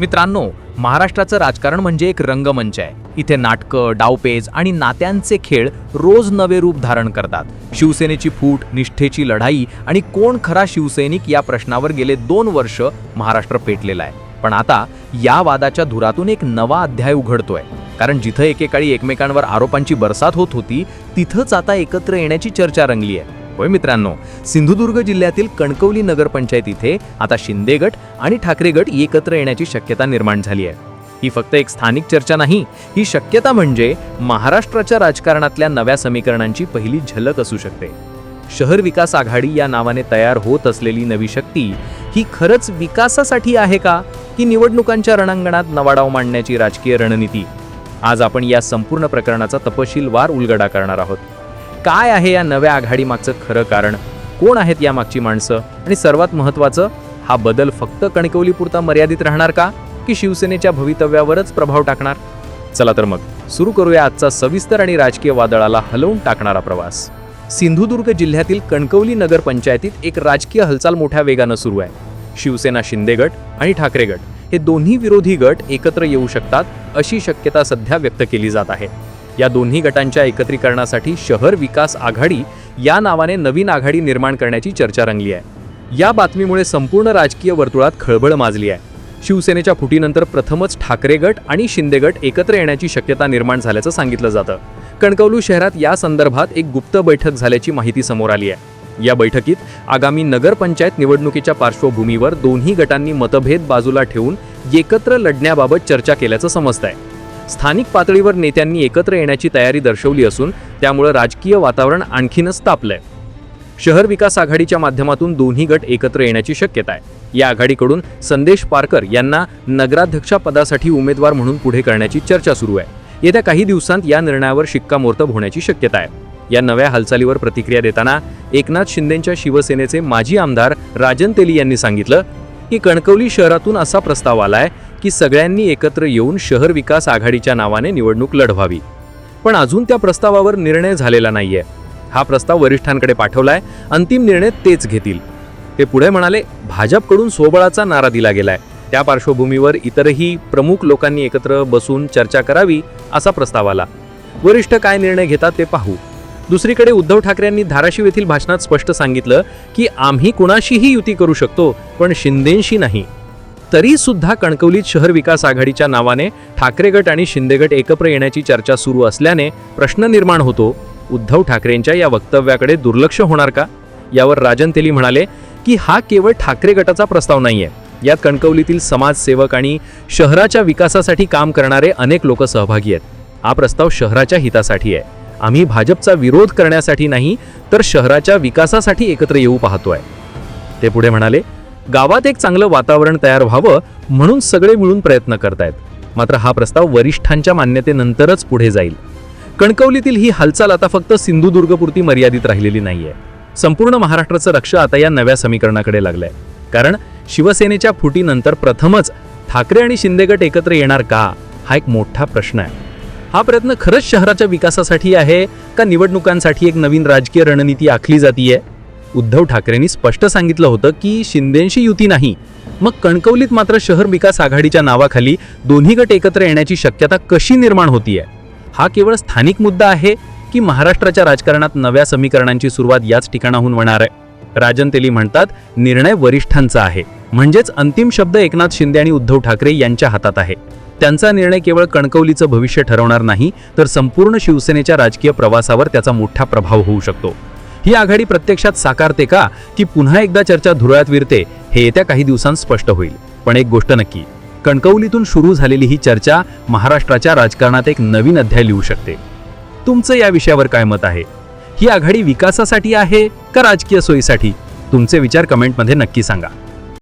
मित्रांनो महाराष्ट्राचं राजकारण म्हणजे एक रंगमंच आहे. इथे नाटकं डावपेज आणि नात्यांचे खेळ रोज नवे रूप धारण करतात. शिवसेनेची फूट निष्ठेची लढाई आणि कोण खरा शिवसैनिक या प्रश्नावर गेले दोन वर्ष महाराष्ट्र पेटलेला आहे. पण आता या वादाच्या धुरातून एक नवा अध्याय उघडतोय. कारण जिथं एकेकाळी एकमेकांवर आरोपांची बरसात होत होती तिथंच आता एकत्र येण्याची चर्चा रंगली आहे. होय मित्रांनो सिंधुदुर्ग जिल्ह्यातील कणकवली नगरपंचायत इथे आता शिंदे गट आणि ठाकरे गट एकत्र येण्याची शक्यता निर्माण झाली आहे. ही फक्त एक स्थानिक चर्चा नाही ही शक्यता म्हणजे महाराष्ट्राच्या राजकारणातल्या नव्या समीकरणांची पहिली झलक असू शकते. शहर विकास आघाडी या नावाने तयार होत असलेली नवी शक्ती ही खरंच विकासासाठी आहे का की निवडणुकांच्या रणांगणात नवाडाव मांडण्याची राजकीय रणनीती? आज आपण या संपूर्ण प्रकरणाचा तपशीलवार उलगडा करणार आहोत. काय आहे या नव्या आघाडीमागचं खरं कारण? कोण आहेत या मागची माणसं? आणि सर्वात महत्त्वाचं हा बदल फक्त कणकवलीपुरता मर्यादित राहणार का? की शिवसेनेच्या भवितव्यावरच प्रभाव टाकणार? चला तर मग सुरू करूया आजचा सविस्तर आणि राजकीय वादळाला हलवून टाकणारा प्रवास. सिंधुदुर्ग जिल्ह्यातील कणकवली नगर पंचायतीत एक राजकीय हालचाल मोठ्या वेगानं सुरू आहे. शिवसेना शिंदे गट आणि ठाकरे गट हे दोन्ही विरोधी गट एकत्र येऊ शकतात अशी शक्यता सध्या व्यक्त केली जात आहे. या दोन्ही गटांच्या एकत्रीकरणासाठी शहर विकास आघाडी या नावाने नवीन आघाडी निर्माण करण्याची चर्चा रंगली आहे. या बातमीमुळे संपूर्ण राजकीय वर्तुळात खळबळ माजली आहे. शिवसेनेच्या फुटीनंतर प्रथमच ठाकरे गट आणि शिंदे गट एकत्र येण्याची शक्यता निर्माण झाल्याचं सांगितलं जातं. कणकवलू शहरात या संदर्भात एक गुप्त बैठक झाल्याची माहिती समोर आली आहे. या बैठकीत आगामी नगरपंचायत निवडणुकीच्या पार्श्वभूमीवर दोन्ही गटांनी मतभेद बाजूला ठेवून एकत्र लढण्याबाबत चर्चा केल्याचं समजत आहे स्थानिक पातळीवर नेत्यांनी एकत्र येण्याची तयारी दर्शवली असून त्यामुळं राजकीय वातावरण आणखीनच तापलंय. शहर विकास आघाडीच्या माध्यमातून दोन्ही गट एकत्र येण्याची शक्यता आहे. या आघाडीकडून संदेश पारकर यांना नगराध्यक्षा पदासाठी उमेदवार म्हणून पुढे करण्याची चर्चा सुरू आहे. येत्या काही दिवसांत या निर्णयावर शिक्कामोर्तब होण्याची शक्यता आहे. या नव्या हालचालीवर प्रतिक्रिया देताना एकनाथ शिंदेच्या शिवसेनेचे माजी आमदार राजन तेली यांनी सांगितलं की कणकवली शहरातून असा प्रस्ताव आलाय की सगळ्यांनी एकत्र येऊन शहर विकास आघाडीच्या नावाने निवडणूक लढवावी. पण अजून त्या प्रस्तावावर निर्णय झालेला नाहीये. हा प्रस्ताव वरिष्ठांकडे पाठवलाय अंतिम निर्णय तेच घेतील. ते पुढे म्हणाले भाजपकडून सोबळाचा नारा दिला गेलाय. त्या पार्श्वभूमीवर इतरही प्रमुख लोकांनी एकत्र बसून चर्चा करावी असा प्रस्ताव आला. वरिष्ठ काय निर्णय घेतात ते पाहू. दुसरीकडे उद्धव ठाकरेंनी धाराशिव येथील भाषणात स्पष्ट सांगितलं की आम्ही कुणाशीही युती करू शकतो पण शिंदेशी नाही. तरी सुद्धा कणकवलीत शहर विकास आघाडीच्या नावाने ठाकरे गट आणि शिंदे गट एकत्र येण्याची चर्चा सुरू असल्याने प्रश्न निर्माण होतो. उद्धव ठाकरेंच्या या वक्तव्याकडे दुर्लक्ष होणार का? यावर राजन तेली म्हणाले की हा केवळ ठाकरे गटाचा प्रस्ताव नाहीये. यात कणकवलीतील समाजसेवक आणि शहराच्या विकासासाठी काम करणारे अनेक लोक सहभागी आहेत. हा प्रस्ताव शहराच्या हितासाठी आहे. आम्ही भाजपचा विरोध करण्यासाठी नाही तर शहराच्या विकासासाठी एकत्र येऊ पाहतोय. ते पुढे म्हणाले गावात एक चांगलं वातावरण तयार व्हावं म्हणून सगळे मिळून प्रयत्न करतायत. मात्र हा प्रस्ताव वरिष्ठांच्या मान्यतेनंतरच पुढे जाईल. कणकवलीतील ही हालचाल आता फक्त सिंधुदुर्गपुरती मर्यादित राहिलेली नाहीये. संपूर्ण महाराष्ट्राचं लक्ष आता या नव्या समीकरणाकडे लागलंय. कारण शिवसेनेच्या फुटीनंतर प्रथमच ठाकरे आणि शिंदे गट एकत्र येणार का हा एक मोठा प्रश्न आहे. हा प्रयत्न खरंच शहराच्या विकासासाठी आहे का निवडणुकांसाठी एक नवीन राजकीय रणनीती आखली जातीये? उद्धव ठाकरेंनी स्पष्ट सांगितलं होतं की शिंदेंशी युती नाही. मग कणकवलीत मात्र शहर विकास आघाडीच्या नावाखाली दोन्ही गट एकत्र येण्याची शक्यता कशी निर्माण होतीये? हा केवळ स्थानिक मुद्दा आहे की महाराष्ट्राच्या राजकारणात नव्या समीकरणांची सुरुवात याच ठिकाणाहून होणार आहे. राजन तेली म्हणतात निर्णय वरिष्ठांचा आहे. म्हणजेच अंतिम शब्द एकनाथ शिंदे आणि उद्धव ठाकरे यांच्या हातात आहे. त्यांचा निर्णय केवळ कणकवलीचं भविष्य ठरवणार नाही तर संपूर्ण शिवसेनेच्या राजकीय प्रवासावर त्याचा मोठा प्रभाव होऊ शकतो. ही आघाडी प्रत्यक्षात साकारते का की पुन्हा एकदा चर्चा धुरळ्यात विरते हे येत्या काही दिवसांत स्पष्ट होईल. पण एक गोष्ट नक्की कणकवलीतून सुरू झालेली ही चर्चा महाराष्ट्राच्या राजकारणात एक नवीन अध्याय लिहू शकते. तुमचं या विषयावर काय मत आहे? ही आघाडी विकासासाठी आहे का राजकीय सोयीसाठी? तुमचे विचार कमेंटमध्ये नक्की सांगा.